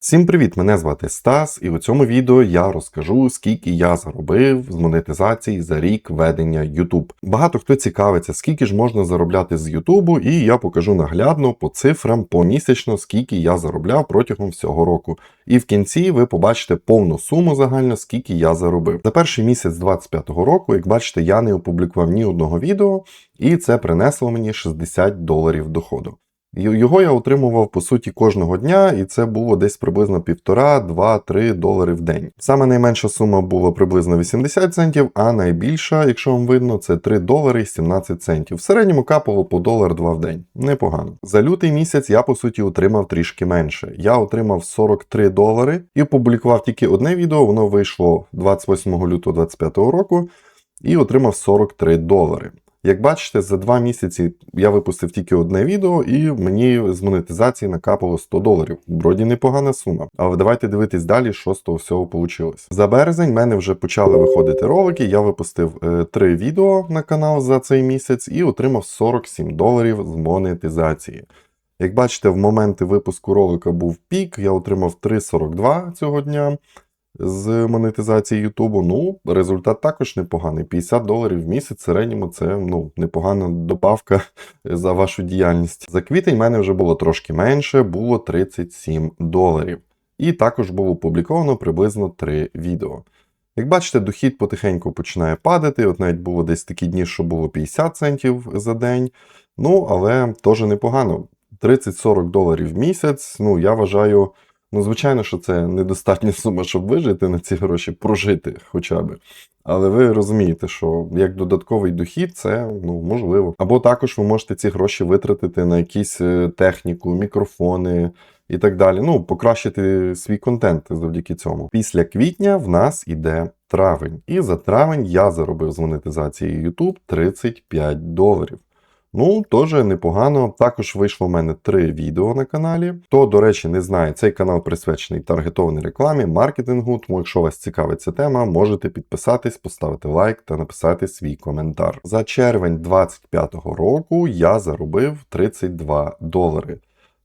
Всім привіт! Мене звати Стас, і у цьому відео я розкажу, скільки я заробив з монетизації за рік ведення YouTube. Багато хто цікавиться, скільки ж можна заробляти з YouTube, і я покажу наглядно по цифрам помісячно, скільки я заробляв протягом всього року. І в кінці ви побачите повну суму загально, скільки я заробив. За перший місяць 25-го року, як бачите, я не опублікував ні одного відео, і це принесло мені 60 доларів доходу. Його я отримував по суті кожного дня, і це було десь приблизно півтора, два-три долари в день. Саме найменша сума була приблизно 80 центів, а найбільша, якщо вам видно, це 3 долари і 17 центів. В середньому капало по долар 2 в день. Непогано. За лютий місяць я по суті отримав трішки менше. Я отримав 43 долари і опублікував тільки одне відео. Воно вийшло 28 лютого 2025 року і отримав 43 долари. Як бачите, за два місяці я випустив тільки одне відео, і мені з монетизації накапало 100 доларів. Вроді непогана сума. Але давайте дивитись далі, що з того всього вийшло. За березень в мене вже почали виходити ролики. Я випустив е, три відео на канал за цей місяць і отримав 47 доларів з монетизації. Як бачите, в моменти випуску ролика був пік, я отримав 3,42 цього дня з монетизації Ютубу. Ну, результат також непоганий. 50 доларів в місяць в середньому це ну, непогана добавка за вашу діяльність. За квітень в мене вже було трошки менше, було 37 доларів. І також було опубліковано приблизно 3 відео. Як бачите, дохід потихеньку починає падати. От навіть було десь такі дні, що було 50 центів за день. Ну, але теж непогано. 30-40 доларів в місяць. Ну, я вважаю, ну, звичайно, що це недостатня сума, щоб вижити на ці гроші, прожити хоча б. Але ви розумієте, що як додатковий дохід це ну, можливо. Або також ви можете ці гроші витратити на якісь е, техніку, мікрофони і так далі. Ну, покращити свій контент завдяки цьому. Після квітня в нас іде травень. І за травень я заробив з монетизації YouTube 35 доларів. Ну, теж непогано. Також вийшло в мене три відео на каналі. Хто, до речі, не знає, цей канал присвячений таргетованій рекламі, маркетингу. Тому, якщо вас цікавить ця тема, можете підписатись, поставити лайк та написати свій коментар. За червень 25-го року я заробив 32 долари.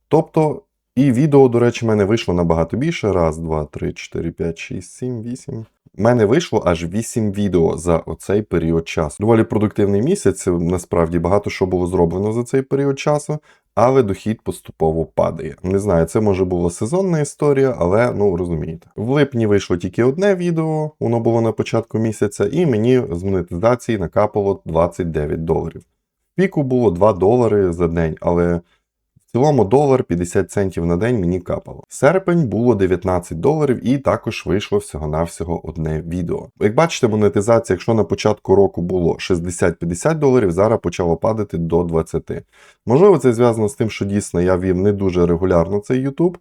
Тобто. І відео, до речі, в мене вийшло набагато більше. Раз, два, три, чотири, п'ять, шість, сім, вісім. У мене вийшло аж 8 відео за оцей період часу. Доволі продуктивний місяць. Насправді багато що було зроблено за цей період часу, але дохід поступово падає. Не знаю, це може була сезонна історія, але ну розумієте. В липні вийшло тільки одне відео, воно було на початку місяця, і мені з монетизації накапало 29 доларів. Піку було 2 долари за день, але. Цілому долар 50 центів на день мені капало. Серпень було 19 доларів і також вийшло всього-навсього одне відео. Як бачите, монетизація, якщо на початку року було 60-50 доларів, зараз почало падати до 20. Можливо, це зв'язано з тим, що дійсно я вів не дуже регулярно цей YouTube.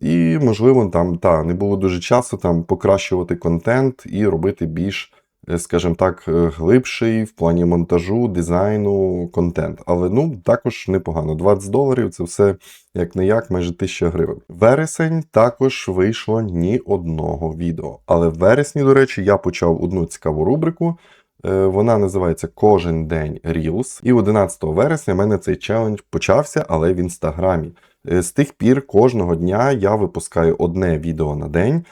І, можливо, там та не було дуже часу там покращувати контент і робити більш скажімо так, е, глибший в плані монтажу, дизайну, контент. Але ну також непогано. 20 доларів це все як не як, майже 1000 гривень. Вересень також вийшло ні одного відео. Але в вересні, до речі, я почав одну цікаву рубрику. Е, Вона називається Кожен день Reels. І 11 вересня в мене цей челендж почався, але в інстаграмі. Е, З тих пір кожного дня я випускаю одне відео на день.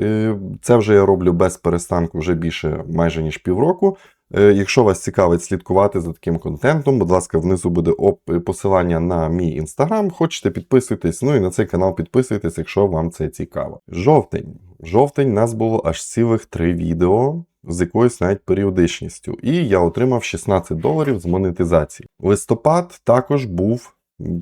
Е, Це вже я роблю без перестанку вже більше майже ніж півроку. Е, Якщо вас цікавить слідкувати за таким контентом, будь ласка, внизу буде посилання на мій інстаграм. Хочете підписуйтесь, ну і на цей канал підписуйтесь, якщо вам це цікаво. Жовтень. Жовтень нас було аж цілих три відео з якоюсь навіть періодичністю, і я отримав 16 доларів з монетизації. Листопад також був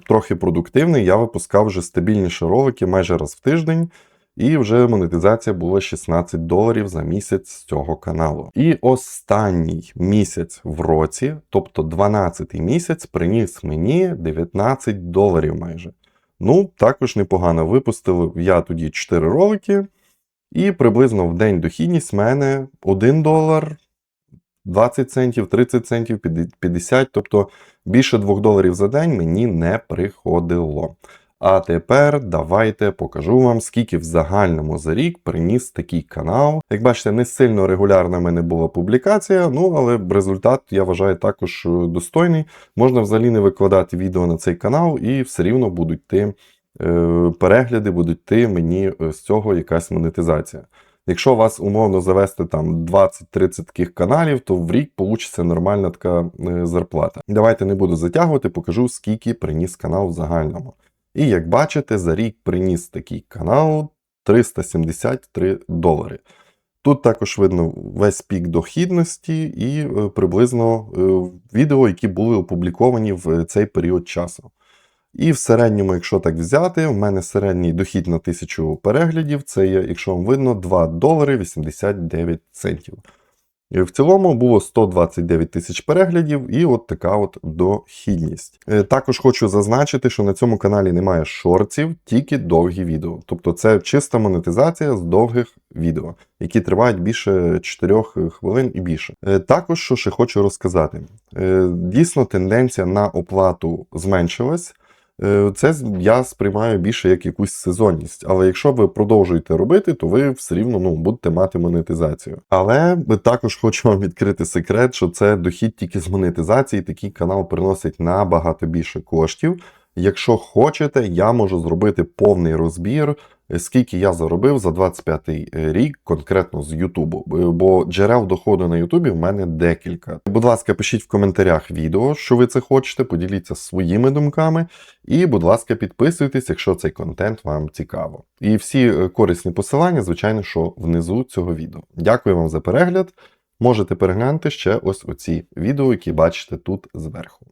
трохи продуктивний. Я випускав вже стабільніші ролики майже раз в тиждень. І вже монетизація була 16 доларів за місяць з цього каналу. І останній місяць в році, тобто 12-й місяць, приніс мені 19 доларів майже. Ну, також непогано. Випустив я тоді 4 ролики, і приблизно в день дохідність в мене 1 долар, 20 центів, 30 центів, 50, тобто більше 2 доларів за день мені не приходило. А тепер давайте покажу вам, скільки в загальному за рік приніс такий канал. Як бачите, не сильно регулярна в мене була публікація, ну але результат я вважаю також е, достойний. Можна взагалі не викладати відео на цей канал, і все рівно будуть йти е, перегляди будуть йти мені е, з цього якась монетизація. Якщо вас умовно завести там 20-30 таких каналів, то в рік получиться нормальна така зарплата. Давайте не буду затягувати, покажу, скільки приніс канал в загальному. І як бачите, за рік приніс такий канал 373 долари. Тут також видно весь пік дохідності і е, приблизно е, відео, які були опубліковані в цей період часу. І в середньому, якщо так взяти, в мене середній дохід на 1000 переглядів, це є, якщо вам видно, 2 долари 89 центів. В цілому було 129 тисяч переглядів, і от така от дохідність. Е, Також хочу зазначити, що на цьому каналі немає шортів, тільки довгі відео. Тобто це чиста монетизація з довгих відео, які тривають більше 4 хвилин і більше. Е, Також, що ще хочу розказати, Е, дійсно тенденція на оплату зменшилась. Е, Це я сприймаю більше як якусь сезонність. Але якщо ви продовжуєте робити, то ви все рівно ну, будете мати монетизацію. Але також хочу вам відкрити секрет, що це дохід тільки з монетизації. Такий канал приносить набагато більше коштів. Якщо хочете, я можу зробити повний розбір, скільки я заробив за 25 рік конкретно з Ютубу. Бо джерел доходу на Ютубі в мене декілька. Будь ласка, пишіть в коментарях відео, що ви це хочете, поділіться своїми думками. І, будь ласка, підписуйтесь, якщо цей контент вам цікаво. І всі е, корисні посилання, звичайно, що внизу цього відео. Дякую вам за перегляд. Можете переглянути ще ось оці відео, які бачите тут зверху.